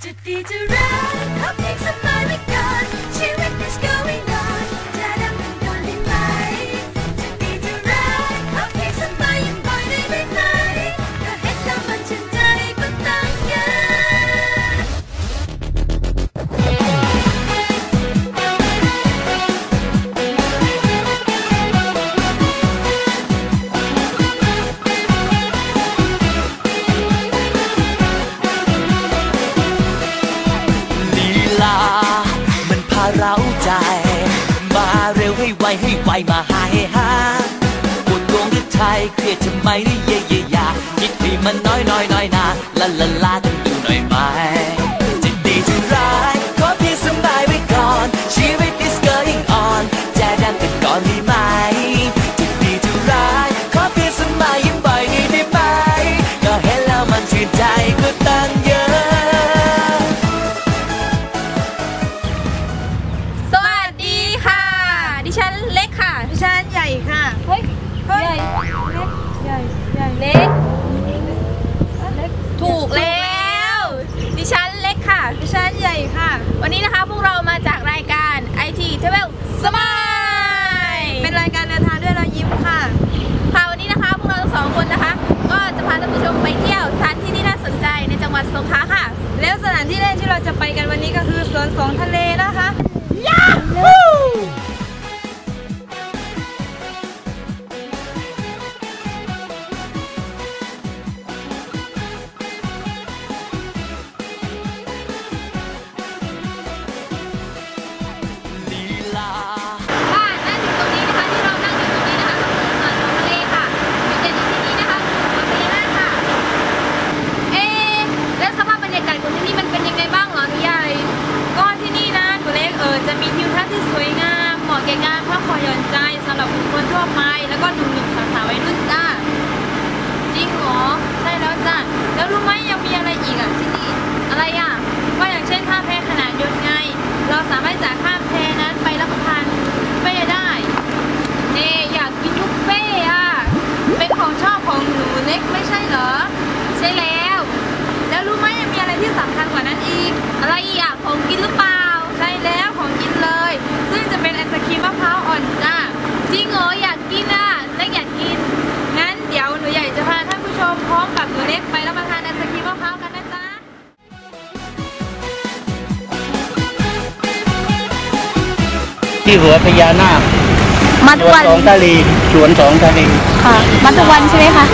To feed a rat, cupcakes ไม่ให้ไวมาหาให้หาปวดดวงหรือไทยเครียดทำไมหรือเย่เย่ยาคิดดีมันน้อยน้อยน้อยนาละละลากันดูหน่อยไหมจะดีจะร้ายขอเพียงสบายไว้ก่อน ชีวิต is going on แจ้งนกันก่อนดีไหม Bộ ที่หัวพญานาคมาทุกวันสองทะเลสวนสองทะเลค่ะมาทุกวันใช่ไหมคะ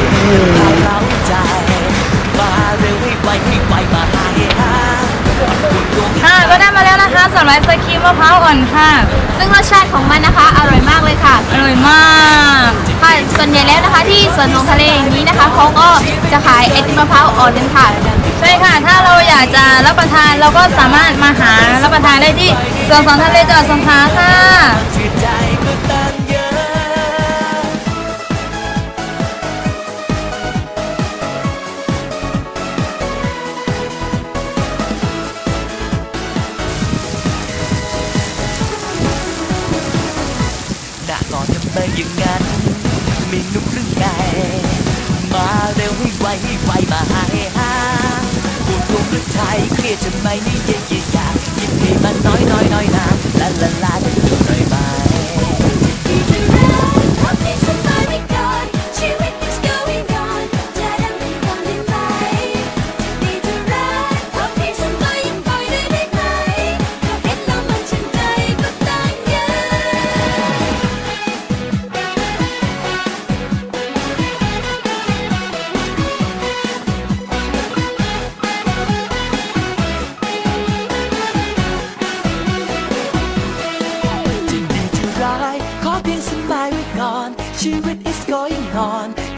ค่ะก็ได้มาแล้วนะคะสำหรับไอศครีมมะพร้าวอ่อนค่ะ ซึ่งรสชาติของมันนะคะ อร่อยมากเลยค่ะอร่อยมากค่ะส่วนใหญ่แล้วนะคะ ที่สวนของทะเลอย่างนี้นะคะเขาก็จะขายไอติมมะพร้าวอ่อนกันค่ะ ใช่ค่ะ ถ้าเราอยากจะรับประทานเราก็สามารถมาหารับประทานได้ที่สวนสองทะเลจอดสงขาค่ะหาอย่างนั้นม่นุกหรือไงมาเร็วให้ไวให้ไวมาให้ คนไทยเครียดจะไม่นี่เย็นอยากยิ้มให้มันน้อยน้อยน้อยนะลาลา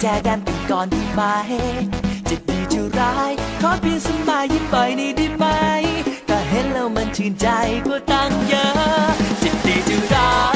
ก้กันกันก่อนดีไหม จะดีจะร้าย ขอเพียงสมายยิ้มไปนี่ได้ไหม ก็เห็นแล้วมันชื่นใจก็ตั้งเยอะ จะดีจะร้าย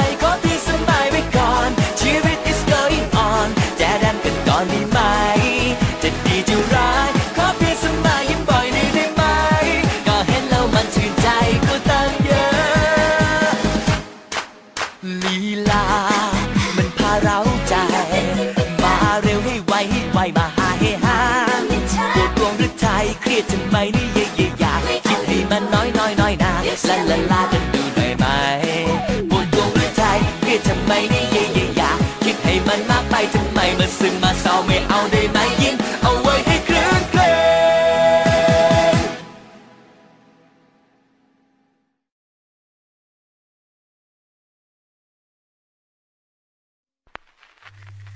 รียดทำไมนี่เย่เย่ยาคิดให้มันน้อยน้อยน้อยนาละละลากันดูหน่อยไหมปวดดวงหรือใจเครียดทำไมนี่เย่เย่ยาคิดให้มันมากไปทำไมมาซึมมาเศร้าไม่เอาได้ไหมยิ้มเอาไว้ให้เคลื่อนเคลื่อน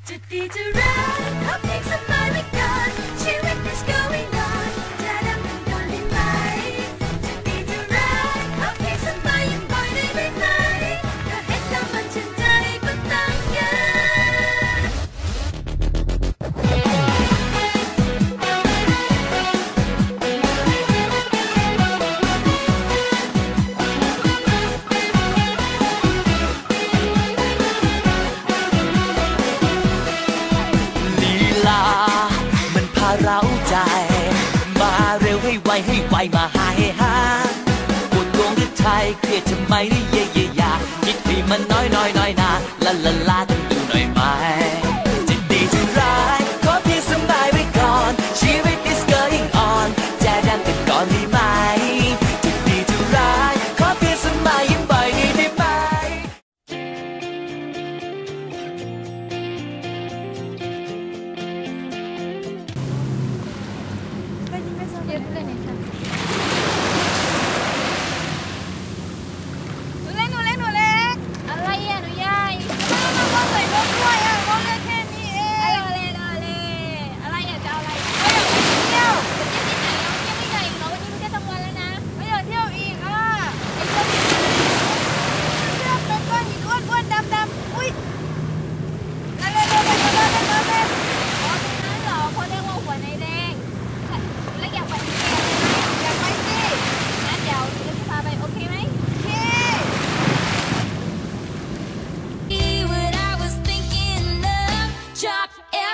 จะดีจ ให้ไวมาหาให้หาปวดดวงหรือไทยเครียดทำไมนี่เย่เย่ยาคิดดีมันน้อยน้อยน้อยนาละละลากันดูหน่อยไหม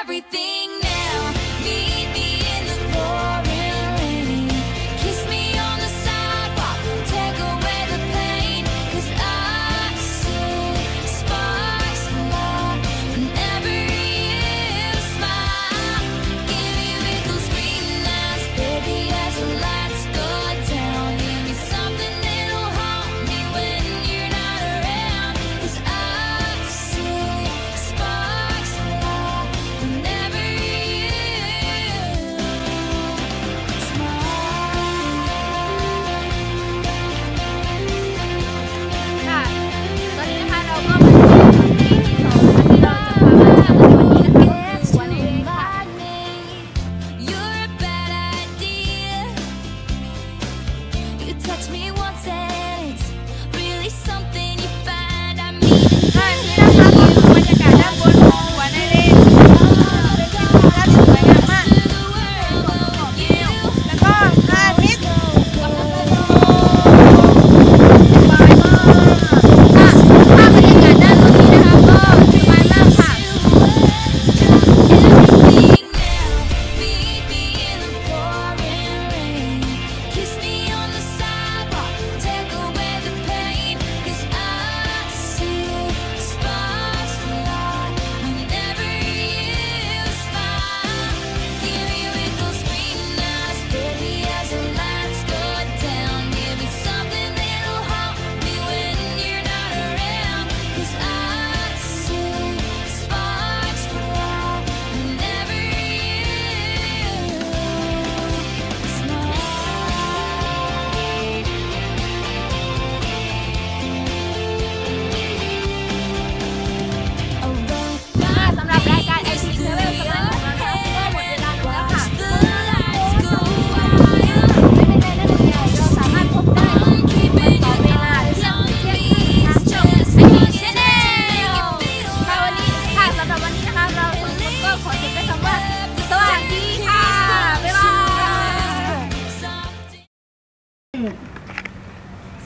everything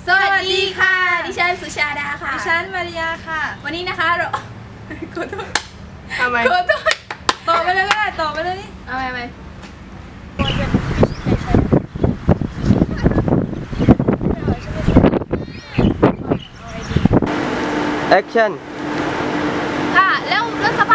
สวัสดีค่ะ ดิฉันสุชาดาค่ะ ดิฉันมาริยาค่ะ วันนี้นะคะเราขอโทษทำไมขอโทษต่อไปเลยก็ได้ต่อไปเลยนี่เอาไปเไปแอคชั่นค่ะ แล้วรถสภา